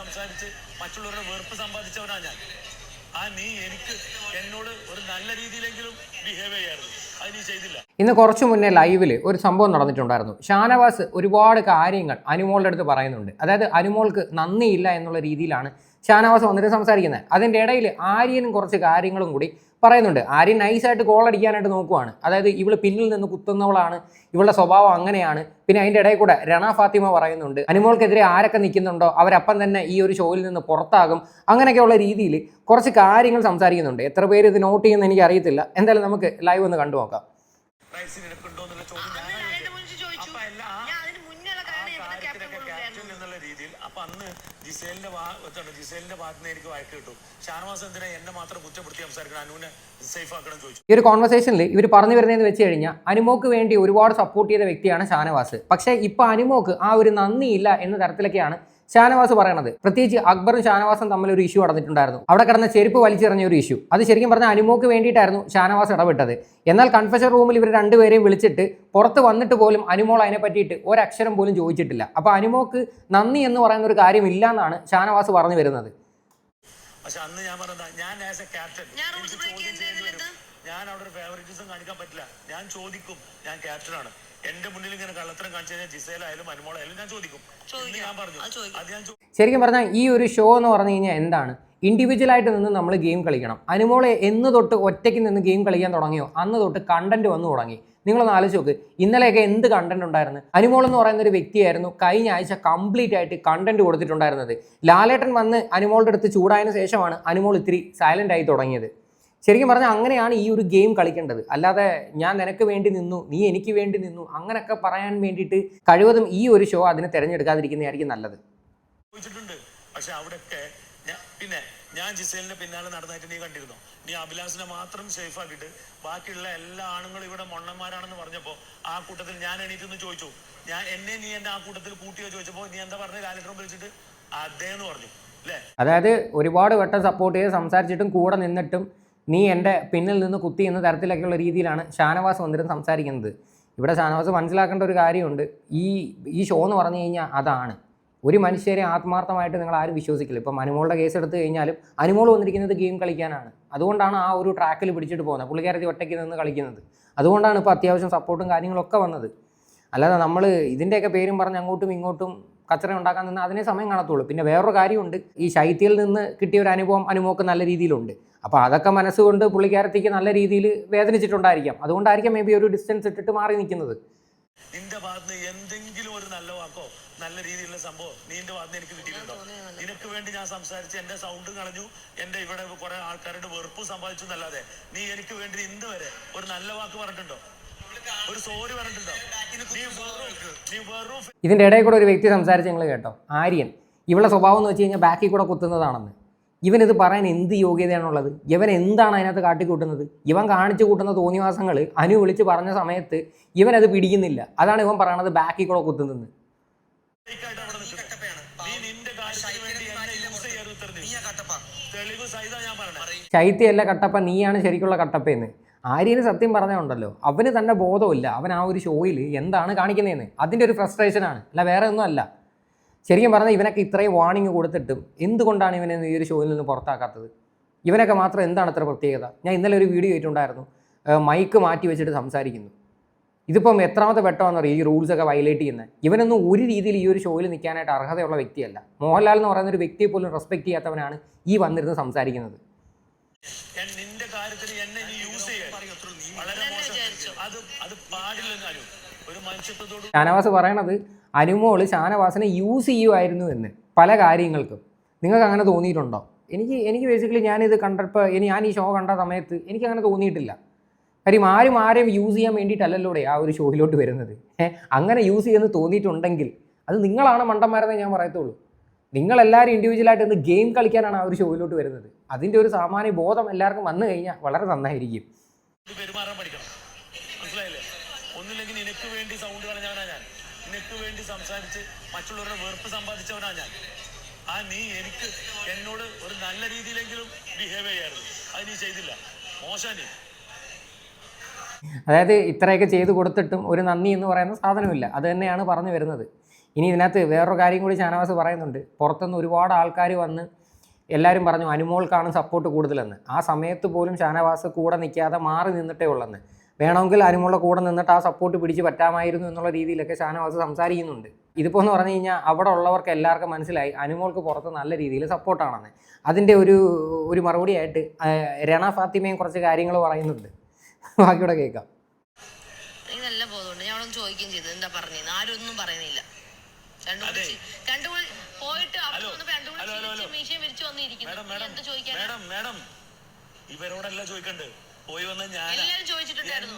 സംസാരിച്ച് മറ്റുള്ളവരുടെ വെറുപ്പ് സമ്പാദിച്ചവനാണ് ഞാൻ. ആ നീ എനിക്ക് എന്നോട് ഒരു നല്ല രീതിയിലെങ്കിലും ബിഹേവ് ചെയ്യായിരുന്നു. ചെയ്തില്ല. ഇന്ന് കുറച്ചു മുന്നേ ലൈവിൽ ഒരു സംഭവം നടന്നിട്ടുണ്ടായിരുന്നു. ഷാനവാസ് ഒരുപാട് കാര്യങ്ങൾ അനുമോളുടെ അടുത്ത് പറയുന്നുണ്ട്. അതായത് അനുമോൾക്ക് നന്ദിയില്ല എന്നുള്ള രീതിയിലാണ് ഷാനവാസ് വന്നിട്ട് സംസാരിക്കുന്നത് അതിന്റെ ഇടയിൽ ആര്യനും കുറച്ച് കാര്യങ്ങളും കൂടി പറയുന്നുണ്ട്. ആര്യൻ നൈസായിട്ട് കോൾ അടിക്കാനായിട്ട് നോക്കുവാണ്. അതായത് ഇവൾ പിന്നിൽ നിന്ന് കുത്തുന്നവളാണ്. ഇവളുടെ സ്വഭാവം അങ്ങനെയാണ്. പിന്നെ അതിന്റെ ഇടയിൽ കൂടെ രണ ഫാത്തിമ പറയുന്നുണ്ട്. അനുമോൾക്കെതിരെ ആരൊക്കെ നിൽക്കുന്നുണ്ടോ? അവരപ്പം തന്നെ ഈ ഒരു ഷോയിൽ നിന്ന് പുറത്താകും. അങ്ങനെയൊക്കെയുള്ള രീതിയിൽ കുറച്ച് കാര്യങ്ങൾ സംസാരിക്കുന്നുണ്ട്. എത്ര പേര് ഇത് നോട്ട് ചെയ്യുന്ന എനിക്ക് അറിയത്തില്ല എന്തായാലും നമുക്ക് ലൈവ് ഒന്ന് കണ്ടു നോക്കാം റൈറ്റ്സിന് എടുക്കുന്നുണ്ടോ എന്നുള്ള ചോദ്യം അന്ന് ഞാൻ ലാലേട്ടൻ വിളിച്ച് ചോദിച്ചു. അപ്പൊ എല്ലാ ആ- ഞാൻ അതിന് മുന്നേയുള്ള ആ കാരണം ഇവിടുത്തെ ക്യാപ്റ്റൻ കാര്യത്തിലൊക്കെ കൊടുക്കുകയായിരുന്നു. ക്യാപ്റ്റൻ എന്നുള്ള രീതിയിൽ അപ്പൊ അന്ന് ജിസേലിന്റെ എന്താണ് ജിസേലിന്റെ ഭാഗത്ത് നിന്ന് എനിക്ക് വഴക്ക് കിട്ടും. ഷാനവാസ് എന്തിനാ എന്നെ മാത്രം കുറ്റപ്പെടുത്തി സംസാരിക്കണം? അനുവിനെ സേഫ് ആക്കണം ചോദിച്ചു. ഈ ഒരു കോൺവെർസേഷനിൽ ഇവർ പറഞ്ഞു വരുന്നതെന്ന് വെച്ച് കഴിഞ്ഞാൽ അനുമോക്ക് വേണ്ടി ഒരുപാട് സപ്പോർട്ട് ചെയ്ത വ്യക്തിയാണ് ഷാനവാസ്. പക്ഷേ ഇപ്പൊ അനുമോക്ക് ആ ഒരു നന്ദിയില്ല എന്ന തരത്തിലൊക്കെയാണ് ഷാനവാസ് പറയണത്. പ്രത്യേകിച്ച് അക്ബറും ഷാനവാസും തമ്മിൽ ഒരു ഇഷ്യൂ നടന്നിട്ടുണ്ടായിരുന്നു. അവിടെ കിടന്ന ചെരുപ്പ് വലിച്ചെറിഞ്ഞ ഒരു ഇഷ്യൂ അത് ശരിക്കും പറഞ്ഞാൽ അനുമോക്ക് വേണ്ടിയിട്ടായിരുന്നു ഷാനവാസ് ഇടപെട്ടത്. എന്നാൽ കൺഫെഷൻ റൂമിൽ ഇവർ രണ്ടുപേരെയും വിളിച്ചിട്ട് പുറത്ത് വന്നിട്ട് പോലും അനുമോൾ അതിനെ പറ്റിയിട്ട് ഒരക്ഷരം പോലും ചോദിച്ചിട്ടില്ല. അപ്പോൾ അനുമോക്ക് നന്ദി എന്ന് പറയുന്ന ഒരു കാര്യമില്ല എന്നാണ് ഷാനവാസ് പറഞ്ഞു വരുന്നത്. പക്ഷെ അന്ന് ഞാൻ പറഞ്ഞ ഞാൻ ആസ് എ ക്യാപ്റ്റൻ ഞാൻ അവിടെ ഒരു ഫേവറിറ്റിസം കാണിക്കാൻ പറ്റില്ല. ഞാൻ ചോദിക്കും. ഞാൻ ക്യാപ്റ്റനാണ് എന്റെ മുന്നിൽ ഇങ്ങനെ കള്ളത്തരം കാണിച്ചു കഴിഞ്ഞാൽ അനുമോളായാലും ഞാൻ ചോദിക്കും. ഞാൻ പറഞ്ഞു? അത് ഞാൻ ശരിക്കും പറഞ്ഞാൽ ഈ ഒരു ഷോ എന്ന് പറഞ്ഞു കഴിഞ്ഞാൽ എന്താണ്? ഇൻഡിവിജ്വലായിട്ട് നിന്ന് നമ്മൾ ഗെയിം കളിക്കണം. അനുമോളെ എന്ന് തൊട്ട് ഒറ്റയ്ക്ക് നിന്ന് ഗെയിം കളിക്കാൻ തുടങ്ങിയോ? അന്ന് തൊട്ട് കണ്ടന്റ് വന്നു തുടങ്ങി. നിങ്ങളൊന്ന് ആലോചിച്ച് നോക്ക്. ഇന്നലെയൊക്കെ എന്ത് കണ്ടന്റ് ഉണ്ടായിരുന്നു? അനുമോൾ എന്ന് പറയുന്ന ഒരു വ്യക്തിയായിരുന്നു കഴിഞ്ഞ ആഴ്ച കംപ്ലീറ്റ് ആയിട്ട് കണ്ടന്റ് കൊടുത്തിട്ടുണ്ടായിരുന്നത്. ലാലേട്ടൻ വന്ന് അനുമോളുടെ അടുത്ത് ചൂടായതിനു ശേഷമാണ് അനുമോൾ ഇത്തിരി സൈലന്റ് ആയി തുടങ്ങിയത്. ശരിക്കും പറഞ്ഞാൽ അങ്ങനെയാണ് ഈ ഒരു ഗെയിം കളിക്കേണ്ടത്. അല്ലാതെ ഞാൻ നിനക്ക് വേണ്ടി നിന്നു നീ എനിക്ക് വേണ്ടി നിന്നു അങ്ങനെയൊക്കെ പറയാൻ വേണ്ടിയിട്ട് കഴിവതും ഈ ഒരു ഷോ അതിനെ തിരഞ്ഞെടുക്കാതിരിക്കുന്നതായിരിക്കും നല്ലത്. പക്ഷെ അവിടെയൊക്കെ പിന്നെ ഞാൻ ജിസേലിന്റെ പിന്നാലെ നടന്നായിട്ട് നീ കണ്ടിരുന്നോ? നീ അഭിലാഷിനെ മാത്രം സേഫ് ആക്കിയിട്ട് ബാക്കിയുള്ള എല്ലാ ആണുങ്ങളും ഇവിടെ മൊണ്ണന്മാരാണെന്ന് പറഞ്ഞപ്പോ ആ കൂട്ടത്തിൽ ഞാൻ എണീറ്റെന്ന് ചോദിച്ചു. ഞാൻ എന്നെ നീ എന്റെ ആ കൂട്ടത്തിൽ കൂട്ടിയോ ചോദിച്ചപ്പോ നീ എന്താ പറഞ്ഞ? ലാലിട്ടം വിളിച്ചിട്ട് അതേ എന്ന് പറഞ്ഞു അതായത് ഒരുപാട് വട്ടം സപ്പോർട്ട് ചെയ്ത് സംസാരിച്ചിട്ടും കൂടെ നിന്നിട്ടും നീ എന്റെ പിന്നിൽ നിന്ന് കുത്തി എന്ന തരത്തിലൊക്കെയുള്ള രീതിയിലാണ് ഷാനവാസ് വന്നിരുന്ന് സംസാരിക്കുന്നത്. ഇവിടെ ഷാനവാസ് മനസ്സിലാക്കേണ്ട ഒരു കാര്യമുണ്ട്. ഈ ഈ ഷോ എന്ന് പറഞ്ഞു കഴിഞ്ഞാൽ അതാണ്. ഒരു മനുഷ്യരെ ആത്മാർത്ഥമായിട്ട് നിങ്ങൾ ആരും വിശ്വസിക്കില്ല. ഇപ്പം അനുമോളുടെ കേസ് എടുത്തു കഴിഞ്ഞാലും അനുമോൾ വന്നിരിക്കുന്നത് ഗെയിം കളിക്കാനാണ്. അതുകൊണ്ടാണ് ആ ഒരു ട്രാക്കിൽ പിടിച്ചിട്ട് പോകുന്നത്. പുള്ളിക്കാരത്തി ഒറ്റയ്ക്ക് നിന്ന് കളിക്കുന്നത്. അതുകൊണ്ടാണ് ഇപ്പോൾ അത്യാവശ്യം സപ്പോർട്ടും കാര്യങ്ങളൊക്കെ വന്നത്. അല്ലാതെ നമ്മൾ ഇതിന്റെയൊക്കെ പേരും പറഞ്ഞ് അങ്ങോട്ടും ഇങ്ങോട്ടും കച്ചറ ഉണ്ടാക്കാൻ നിന്ന് അതിനെ സമയം കാണത്തുള്ളൂ. പിന്നെ വേറൊരു കാര്യമുണ്ട്. ഈ ശൈത്യയിൽ നിന്ന് കിട്ടിയ ഒരു അനുഭവം അനുഭവമൊക്കെ നല്ല രീതിയിലുണ്ട്. അപ്പോൾ അതൊക്കെ മനസ്സുകൊണ്ട് പുള്ളിക്കാരത്തേക്ക് നല്ല രീതിയിൽ വേദനിച്ചിട്ടുണ്ടായിരിക്കാം. അതുകൊണ്ടായിരിക്കാം മേ ബി ഒരു ഡിസ്റ്റൻസ് ഇട്ടിട്ട് മാറി നിൽക്കുന്നത്. നിന്റെ ഭാഗത്ത് എന്തെങ്കിലും ഒരു നല്ല വാക്കോ നല്ല രീതിയിലുള്ള സംഭവം നിന്റെ ഭാഗത്ത് എനിക്ക് കിട്ടിയിട്ടുണ്ടോ? നിനക്ക് വേണ്ടി ഞാൻ സംസാരിച്ച് എന്റെ സൗണ്ടും കളഞ്ഞു എന്റെ ഇവിടെ കുറെ ആൾക്കാരുടെ വെറുപ്പ് സമ്പാദിച്ചു എന്നല്ലാതെ നീ എനിക്ക് വേണ്ടി ഇന്ന് വരെ ഒരു നല്ല വാക്ക് പറഞ്ഞിട്ടുണ്ടോ? ഒരു സോറി പറഞ്ഞിട്ടുണ്ടോ? നീ ഇതിന്റെ ഇടയിൽ കൂടെ ഒരു വ്യക്തി സംസാരിച്ച് നിങ്ങൾ കേട്ടോ. ആര്യൻ. ഇവളുടെ സ്വഭാവം എന്ന് വെച്ച് കഴിഞ്ഞാൽ ബാക്കിൽ കൂടെ കുത്തുന്നതാണെന്ന്. ഇവനിത് പറയാൻ എന്ത് യോഗ്യതയാണുള്ളത് ഇവൻ എന്താണ് അതിനകത്ത് കാട്ടിക്കൂട്ടുന്നത്? ഇവൻ കാണിച്ചു കൂട്ടുന്ന തോന്നിവാസങ്ങൾ അനു വിളിച്ച് പറഞ്ഞ സമയത്ത് ഇവൻ അത് പിടിക്കുന്നില്ല. അതാണ് ഇവൻ പറയണത് ബാക്കിൽ കൂടെ കുത്തുന്നത് fake ആയിട്ട് അവിടെ നിൽക്കുന്നത്. നീ നിന്റെ കാര്യത്തിന് വേണ്ടി എന്നെ യൂസ് ചെയ്യരുത് ഉത്തരം തെളിവ് സഹിത ഞാൻ പറഞ്ഞത് ശൈത്യല്ല കട്ടപ്പ നീയാണ് ശരിക്കുള്ള കട്ടപ്പയെന്ന്. ആര്യന് സത്യം പറഞ്ഞുണ്ടല്ലോ അവന് തന്നെ ബോധമില്ല അവൻ ആ ഒരു ഷോയിൽ എന്താണ് കാണിക്കുന്നതെന്ന്. അതിന്റെ ഒരു ഫ്രസ്ട്രേഷനാണ് അല്ല വേറെ ഒന്നും അല്ല. ശരിക്കും പറഞ്ഞാൽ ഇവനൊക്കെ ഇത്രയും വാണിംഗ് കൊടുത്തിട്ടും എന്തുകൊണ്ടാണ് ഇവനെ ഈ ഒരു ഷോയിൽ നിന്ന് പുറത്താക്കാത്തത്? ഇവനൊക്കെ മാത്രം എന്താണ് അത്ര പ്രത്യേകത? ഞാൻ ഇന്നലെ ഒരു വീഡിയോ ആയിട്ടുണ്ടായിരുന്നു മൈക്ക് മാറ്റി വെച്ചിട്ട് സംസാരിക്കുന്നു. ഇതിപ്പം എത്രാമത്തെ വെട്ടമാണെന്നറിയോ? ഈ റൂൾസ് ഒക്കെ വയലേറ്റ് ചെയ്യുന്നത് ഇവനൊന്നും ഒരു രീതിയിൽ ഈ ഒരു ഷോയിൽ നിൽക്കാനായിട്ട് അർഹതയുള്ള വ്യക്തിയല്ല. മോഹൻലാൽ എന്ന് പറയുന്ന ഒരു വ്യക്തിയെ പോലും റെസ്പെക്ട് ചെയ്യാത്തവനാണ് ഈ വന്നിരുന്ന് സംസാരിക്കുന്നത്. നിന്റെ കാര്യത്തിൽ എന്നെ നീ യൂസ് ചെയ്യാൻ വളരെ മോശം അത് അത് ഒരു മനുഷ്യത്വത്തോട് ഷാനവാസ് പറയണത് അനുമോൾ ഷാനവാസിനെ യൂസ് ചെയ്യുമായിരുന്നു എന്ന് പല കാര്യങ്ങൾക്കും. നിങ്ങൾക്ക് അങ്ങനെ തോന്നിയിട്ടുണ്ടോ? എനിക്ക് എനിക്ക് ബേസിക്കലി ഞാനിത് കണ്ടപ്പോൾ ഇനി ഞാൻ ഈ ഷോ കണ്ട സമയത്ത് എനിക്ക് അങ്ങനെ തോന്നിയിട്ടില്ല. കാര്യം ആരും ആരെയും യൂസ് ചെയ്യാൻ വേണ്ടിയിട്ടല്ലല്ലോടെ ആ ഒരു ഷോയിലോട്ട് വരുന്നത്. അങ്ങനെ യൂസ് ചെയ്യുമെന്ന് തോന്നിയിട്ടുണ്ടെങ്കിൽ അത് നിങ്ങളാണ് മണ്ടന്മാരെന്നേ ഞാൻ പറയത്തുള്ളൂ. നിങ്ങളെല്ലാവരും ഇൻഡിവിജ്വലായിട്ട് ഇന്ന് ഗെയിം കളിക്കാനാണ് ആ ഒരു ഷോയിലോട്ട് വരുന്നത്. അതിന്റെ ഒരു സാമാന്യ ബോധം എല്ലാവർക്കും വന്നു കഴിഞ്ഞാൽ വളരെ നന്നായിരിക്കും. പെരുമാറാൻ പഠിക്കണം. മനസ്സിലായില്ലേ? ഒന്നില്ലെങ്കിൽ നിനക്ക് വേണ്ടി സൗണ്ട് കളഞ്ഞവനാ ഞാൻ. നിനക്ക് വേണ്ടി സംസാരിച്ച് മറ്റുള്ളവരുടെ വെറുപ്പ് സമ്പാദിച്ചവനാ ഞാൻ. ആ നീ എനിക്ക് എന്നോട് ഒരു നല്ല രീതിയിലെങ്കിലും ബിഹേവ് ചെയ്യായിരുന്നു. അത് നീ ചെയ്തില്ല. മോശം നീ. അതായത് ഇത്രയൊക്കെ ചെയ്തു കൊടുത്തിട്ടും ഒരു നന്ദി എന്ന് പറയുന്ന സാധനമില്ല. അത് തന്നെയാണ് പറഞ്ഞു വരുന്നത്. ഇനി ഇതിനകത്ത് വേറൊരു കാര്യം കൂടി ഷാനവാസ് പറയുന്നുണ്ട്. പുറത്തുനിന്ന് ഒരുപാട് ആൾക്കാർ വന്ന് എല്ലാവരും പറഞ്ഞു അനുമോൾക്കാണ് സപ്പോർട്ട് കൂടുതലെന്ന്. ആ സമയത്ത് പോലും ഷാനവാസ് കൂടെ നിൽക്കാതെ മാറി നിന്നിട്ടേ ഉള്ളെന്ന്. വേണമെങ്കിൽ ആരുമുള്ള കൂടെ നിന്നിട്ട് ആ സപ്പോർട്ട് പിടിച്ച് പറ്റാമായിരുന്നു എന്നുള്ള രീതിയിലൊക്കെ ഷാനവാസ് സംസാരിക്കുന്നുണ്ട്. ഇതിപ്പോൾ എന്ന് പറഞ്ഞു കഴിഞ്ഞാൽ അവിടെ ഉള്ളവർക്ക് എല്ലാവർക്കും മനസ്സിലായി അനുമോൾക്ക് പുറത്ത് നല്ല രീതിയിൽ സപ്പോർട്ടാണെന്ന് അതിന്റെ ഒരു ഒരു മറുപടിയായിട്ട് രണ ഫാത്തിമയും കുറച്ച് കാര്യങ്ങൾ പറയുന്നുണ്ട്. ബാക്കിയുടെ കേൾക്കാം. എനിക്ക് നല്ല ബോധമുണ്ട്. ഞാൻ അവിടെ ചോദിക്കുകയും ചെയ്തു. എന്താ പറഞ്ഞത് ആരും ഒന്നും പറയുന്നില്ല. രണ്ടു അതെ. രണ്ടു പോയിട്ട് അവിടെ രണ്ടു. മീശയും വിരിച്ചു വന്നിരിക്കുന്നു. എന്താ ചോദിക്കാൻ ഇവരോടല്ല ചോദിക്കണ്ട്. പോയി വന്ന ഞാൻ എല്ലാരും ചോദിച്ചിട്ടുണ്ടായിരുന്നു.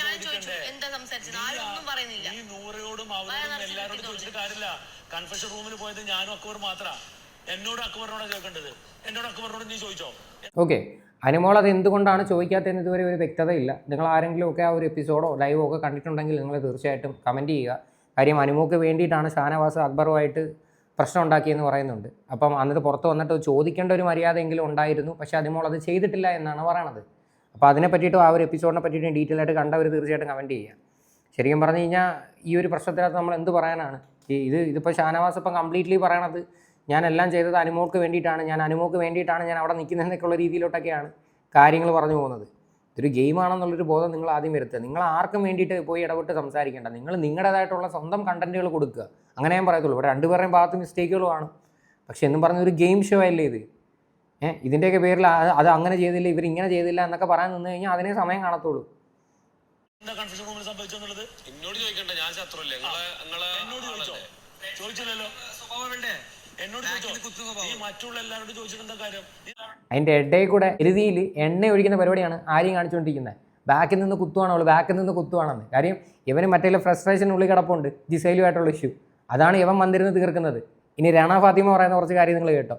ഞാൻ ചോദിച്ചു. എന്താ സംസാരിച്ചത്? ആരും ഒന്നും പറയുന്നില്ല. ഈ നൂറയോടും അവരോടും എല്ലാരോടും ചോദിച്ചിട്ട് കാര്യമില്ല. കൺഫെഷൻ റൂമിൽ പോയത് ഞാനും അക്ബർ മാത്ര. എന്നോട് അക്ബറിനോട് ചോദിക്കേണ്ടത് എന്നോട് അക്ബറിനോട് നീ ചോദിച്ചോ? ഓക്കെ. അനുമോൾ അത് എന്തുകൊണ്ടാണ് ചോദിക്കാത്തതെന്ന് ഇതുവരെ ഒരു വ്യക്തതയില്ല. നിങ്ങൾ ആരെങ്കിലും ഒക്കെ ആ ഒരു എപ്പിസോഡോ ലൈവോ ഒക്കെ കണ്ടിട്ടുണ്ടെങ്കിൽ നിങ്ങൾ തീർച്ചയായിട്ടും കമന്റ് ചെയ്യുക. കാര്യം അനുമോക്ക് വേണ്ടിയിട്ടാണ് ഷാനവാസ് അക്ബറുമായിട്ട് പ്രശ്നം ഉണ്ടാക്കിയെന്ന് പറയുന്നുണ്ട്. അപ്പം അന്നിട്ട് പുറത്ത് വന്നിട്ട് ചോദിക്കേണ്ട ഒരു മര്യാദയെങ്കിലും ഉണ്ടായിരുന്നു. പക്ഷേ അനുമോൾ അത് ചെയ്തിട്ടില്ല എന്നാണ് പറയണത്. അപ്പോൾ അതിനെ പറ്റിയിട്ടും ആ ഒരു എപ്പിസോഡിനെ പറ്റിയിട്ടും ഡീറ്റെയിൽ ആയിട്ട് കണ്ടവർ തീർച്ചയായിട്ടും കമന്റ് ചെയ്യുക. ശരിക്കും പറഞ്ഞു കഴിഞ്ഞാൽ ഈ ഒരു പ്രശ്നത്തിനകത്ത് നമ്മൾ എന്ത് പറയാനാണ്? ഇത് ഇതിപ്പോൾ ഷാനവാസ് ഇപ്പം കംപ്ലീറ്റ്ലി പറയണത് ഞാൻ എല്ലാം ചെയ്തത് അനുമോൾക്ക് വേണ്ടിയിട്ടാണ് ഞാൻ അനുമോൾക്ക് വേണ്ടിയിട്ടാണ് ഞാൻ അവിടെ നിൽക്കുന്നതെന്നൊക്കെയുള്ള രീതിയിലോട്ടൊക്കെയാണ് കാര്യങ്ങൾ പറഞ്ഞു പോകുന്നത്. ഇതൊരു ഗെയിമാണെന്നുള്ളൊരു ബോധം നിങ്ങൾ ആദ്യം വരുത്തുക. നിങ്ങൾ ആർക്കും വേണ്ടിയിട്ട് പോയി ഇടപെട്ട് സംസാരിക്കേണ്ട. നിങ്ങൾ നിങ്ങളുടേതായിട്ടുള്ള സ്വന്തം കണ്ടന്റുകൾ കൊടുക്കുക. അങ്ങനെ ഞാൻ പറയത്തുള്ളൂ. ഇവിടെ രണ്ടുപേരുടെയും ഭാഗത്ത് മിസ്റ്റേക്കുകളുമാണ് പക്ഷെ എന്നും പറഞ്ഞ ഒരു ഗെയിം ഷോ അല്ലേ ഇത്? ഏഹ് ഇതിന്റെയൊക്കെ പേരിൽ അത് അത് അങ്ങനെ ചെയ്തില്ല ഇവർ ഇങ്ങനെ ചെയ്തില്ല എന്നൊക്കെ പറയാൻ നിന്ന് കഴിഞ്ഞാൽ അതിനെ സമയം കാണത്തുള്ളൂ. എന്താ കൺഫ്യൂഷൻ റൂമിൽ സംഭവിച്ചെന്നുള്ളത് എന്നോട് ചോദിക്കണ്ട ഞാൻ ശത്രുല്ലേ നിങ്ങളെ നിങ്ങളെ എന്നോട് ചോദിച്ചോ? ചോദിച്ചില്ലല്ലോ. എന്നോട് നീ മറ്റുള്ള എല്ലാവരോടും ചോദിച്ചിട്ട് എന്താ കാര്യം? നീ അതിന്റെ ഇടയിൽ കൂടെ എരുതിയിൽ എണ്ണ ഒഴിക്കുന്ന പരിപാടിയാണ് ആരെയും കാണിച്ചുകൊണ്ടിരിക്കുന്നത്. ബാക്കിൽ നിന്ന് കുത്തുവാണ് അവൾ ബാക്കിൽ നിന്ന് കുത്തുവാണെന്ന്. കാര്യം ഇവന് മറ്റേ ഫ്രസ്ട്രേഷൻ ഉള്ളിൽ കിടപ്പുണ്ട് ജിസൈലുമായിട്ടുള്ള ഇഷ്യൂ അതാണ് ഇവൻ വന്നിരുന്ന് തീർക്കുന്നത്. ഇനി രണ ഫാത്തിമ പറയുന്ന കുറച്ച് കാര്യം നിങ്ങൾ കേട്ടോ.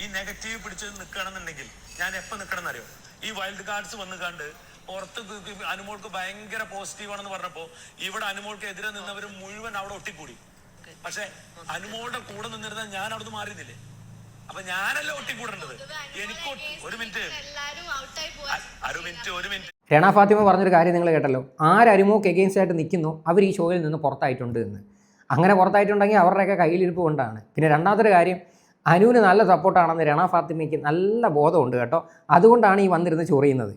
ഈ നെഗറ്റീവ് പിടിച്ച് നിൽക്കണമെന്നുണ്ടെങ്കിൽ ഞാൻ എപ്പോൾ നിൽക്കണം എന്നറിയോ ഈ വൈൽഡ് കാർഡ്സ് വന്ന് കണ്ട് പുറത്ത് അനുമോൾക്ക് ഭയങ്കര പോസിറ്റീവ് ആണെന്ന് പറഞ്ഞപ്പോ ഇവിടെ അനുമോൾക്ക് എതിരെ നിന്നവർ മുഴുവൻ അവിടെ ഒട്ടിക്കൂടി. പക്ഷെ അനുമോളുടെ കൂടെ നിന്നിരുന്ന ഞാൻ അവിടുന്ന് മാറിയുന്നില്ലേ അപ്പൊ ഞാനല്ല ഒട്ടിക്കൂടേണ്ടത്? എനിക്ക് ഒരു മിനിറ്റ് ഒരു മിനിറ്റ് ഒരു മിനിറ്റ് രണ ഫാത്തിമ പറഞ്ഞൊരു കാര്യം നിങ്ങൾ കേട്ടല്ലോ. ആര് അരിമോക്ക് എഗെയിൻസ്റ്റ് ആയിട്ട് നിൽക്കുന്നു അവർ ഈ ഷോയിൽ നിന്ന് പുറത്തായിട്ടുണ്ട് എന്ന്. അങ്ങനെ പുറത്തായിട്ടുണ്ടെങ്കിൽ അവരുടെയൊക്കെ കയ്യിലിരിപ്പ് കൊണ്ടാണ്. പിന്നെ രണ്ടാമത്തെ കാര്യം അനുവിന് നല്ല സപ്പോർട്ടാണെന്ന് രണ ഫാത്തിമയ്ക്ക് നല്ല ബോധമുണ്ട് കേട്ടോ. അതുകൊണ്ടാണ് ഈ വന്നിരുന്ന് ചൊറിയുന്നത്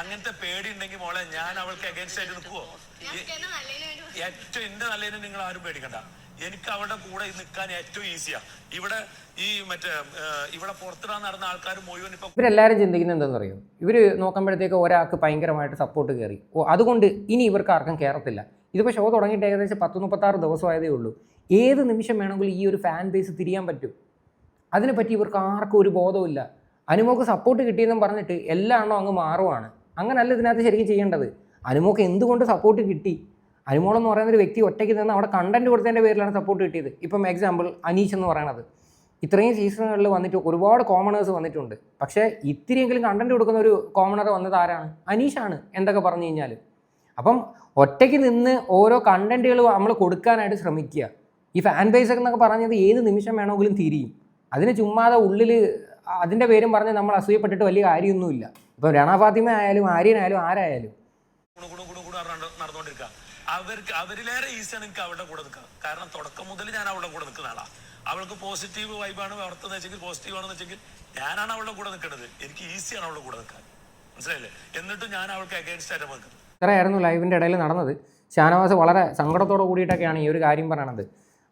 അങ്ങനത്തെ പേടി ഉണ്ടെങ്കിൽ മോളെ ഞാൻ അവൾക്ക് അഗേൻസ്റ്റ് ആയിട്ട് നിൽക്കുവോ ഏറ്റവും എന്റെ നല്ലതിന് നിങ്ങൾ ആരും പേടിക്കണ്ട. എനിക്ക് അവളുടെ കൂടെ നിൽക്കാൻ ഏറ്റവും ഈസിയാ ഇവിടെ ഈ മറ്റേ ഇവിടെ പുറത്തിടാൻ നടന്ന ആൾക്കാർ മുഴുവൻ ഇപ്പൊ ഇവരെല്ലാവരും ചിന്തിക്കുന്നത് എന്താണെന്ന് അറിയോ ഇവർ നോക്കുമ്പോഴത്തേക്ക് ഒരാൾക്ക് ഭയങ്കരമായിട്ട് സപ്പോർട്ട് കയറി ഓ അതുകൊണ്ട് ഇനി ഇവർക്ക് ആർക്കും കയറത്തില്ല ഇതിപ്പോൾ ഷോ തുടങ്ങിയിട്ട് ഏകദേശം പത്ത് മുപ്പത്താറ് ദിവസമായതേ ഉള്ളൂ. ഏത് നിമിഷം വേണമെങ്കിലും ഈ ഒരു ഫാൻ ബേസ് തിരിയാൻ പറ്റും? അതിനെപ്പറ്റി ഇവർക്ക് ആർക്കും ഒരു ബോധവുമില്ല അനുമോക്ക് സപ്പോർട്ട് കിട്ടിയെന്നും പറഞ്ഞിട്ട് എല്ലാ എണ്ണം അങ്ങ് മാറുവാണ്. അങ്ങനല്ല ഇതിനകത്ത് ശരിക്കും ചെയ്യേണ്ടത്. അനുമോക്ക് എന്തുകൊണ്ട് സപ്പോർട്ട് കിട്ടി? അനുമോളെന്ന് പറയുന്ന ഒരു വ്യക്തി ഒറ്റയ്ക്ക് നിന്ന് അവിടെ കണ്ടന്റ് കൊടുത്തതിന്റെ പേരിലാണ് സപ്പോർട്ട് കിട്ടിയത്. ഇപ്പം എക്സാമ്പിൾ അനീഷ് എന്ന് പറയണത്. ഇത്രയും സീസണുകളിൽ വന്നിട്ട് ഒരുപാട് കോമണേഴ്സ് വന്നിട്ടുണ്ട്. പക്ഷേ ഇത്തിരിയെങ്കിലും കണ്ടന്റ് കൊടുക്കുന്ന ഒരു കോമണർ വന്നത് ആരാണ്? അനീഷാണ് എന്തൊക്കെ പറഞ്ഞു കഴിഞ്ഞാൽ അപ്പം ഒറ്റയ്ക്ക് നിന്ന് ഓരോ കണ്ടന്റുകൾ നമ്മൾ കൊടുക്കാനായിട്ട് ശ്രമിക്കുക. ഈ ഫാൻ ബേസ് എന്നൊക്കെ പറഞ്ഞത് ഏത് നിമിഷം വേണമെങ്കിലും തിരിയും. അതിന് ചുമ്മാതെ ഉള്ളിൽ അതിന്റെ പേരും പറഞ്ഞ് നമ്മൾ അസൂയപ്പെട്ടിട്ട് വലിയ കാര്യമൊന്നുമില്ല. ഇപ്പം രണ ഫാത്തിമ ആയാലും ആര്യനായാലും ആരായാലും. അവർക്ക് അവരിലേറെ ഈസിയാണ് എനിക്ക് അവളുടെ കൂടെ നിൽക്കുക കാരണം തുടക്കം മുതൽ ഞാൻ അവളുടെ കൂടെ നിൽക്കുന്ന ആളാണ് അവൾക്ക് പോസിറ്റീവ് വൈബാണ് വളർത്തുന്നത് വെച്ചെങ്കിൽ പോസിറ്റീവ് ആണെന്ന് വെച്ചെങ്കിൽ ഞാനാണ് അവളുടെ കൂടെ നിൽക്കുന്നത് എനിക്ക് ഈസിയാണ് അവളുടെ കൂടെ നിൽക്കാൻ. മനസ്സിലായില്ലേ? എന്നിട്ടും ഞാൻ അവൾക്ക് അഗേൻസ്റ്റ് ആയിട്ട് നിൽക്കുന്നത് ഇത്രയായിരുന്നു ലൈവിന്റെ ഇടയിൽ നടന്നത്. ഷാനവാസ് വളരെ സങ്കടത്തോടെ കൂടിയിട്ടൊക്കെയാണ് ഈ ഒരു കാര്യം പറയണത്.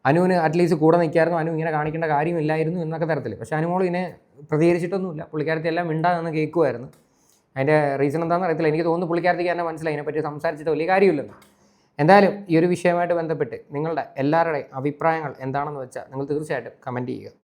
അനുവിന് അറ്റ്ലീസ്റ്റ് കൂടെ നിൽക്കായിരുന്നു. അനു ഇങ്ങനെ കാണിക്കേണ്ട കാര്യമില്ലായിരുന്നു എന്നൊക്കെ തരത്തിൽ. പക്ഷേ അനുമോൾ ഇതിനെ പ്രതികരിച്ചിട്ടൊന്നുമില്ല. പുള്ളിക്കാരത്തി എല്ലാം മിണ്ടാന്ന് കേൾക്കുമായിരുന്നു അതിന്റെ റീസൺ എന്താണെന്ന് അറിയത്തില്ല. എനിക്ക് തോന്നുന്നു പുള്ളിക്കാരത്തിക്ക് തന്നെ മനസ്സിലായി. അതിനെപ്പറ്റി സംസാരിച്ചിട്ട് വലിയ കാര്യമില്ലെന്ന്. എന്തായാലും ഈ ഒരു വിഷയമായിട്ട് ബന്ധപ്പെട്ട് നിങ്ങളുടെ എല്ലാവരുടെയും അഭിപ്രായങ്ങൾ എന്താണെന്ന് വെച്ചാൽ നിങ്ങൾ തീർച്ചയായിട്ടും കമന്റ് ചെയ്യുക.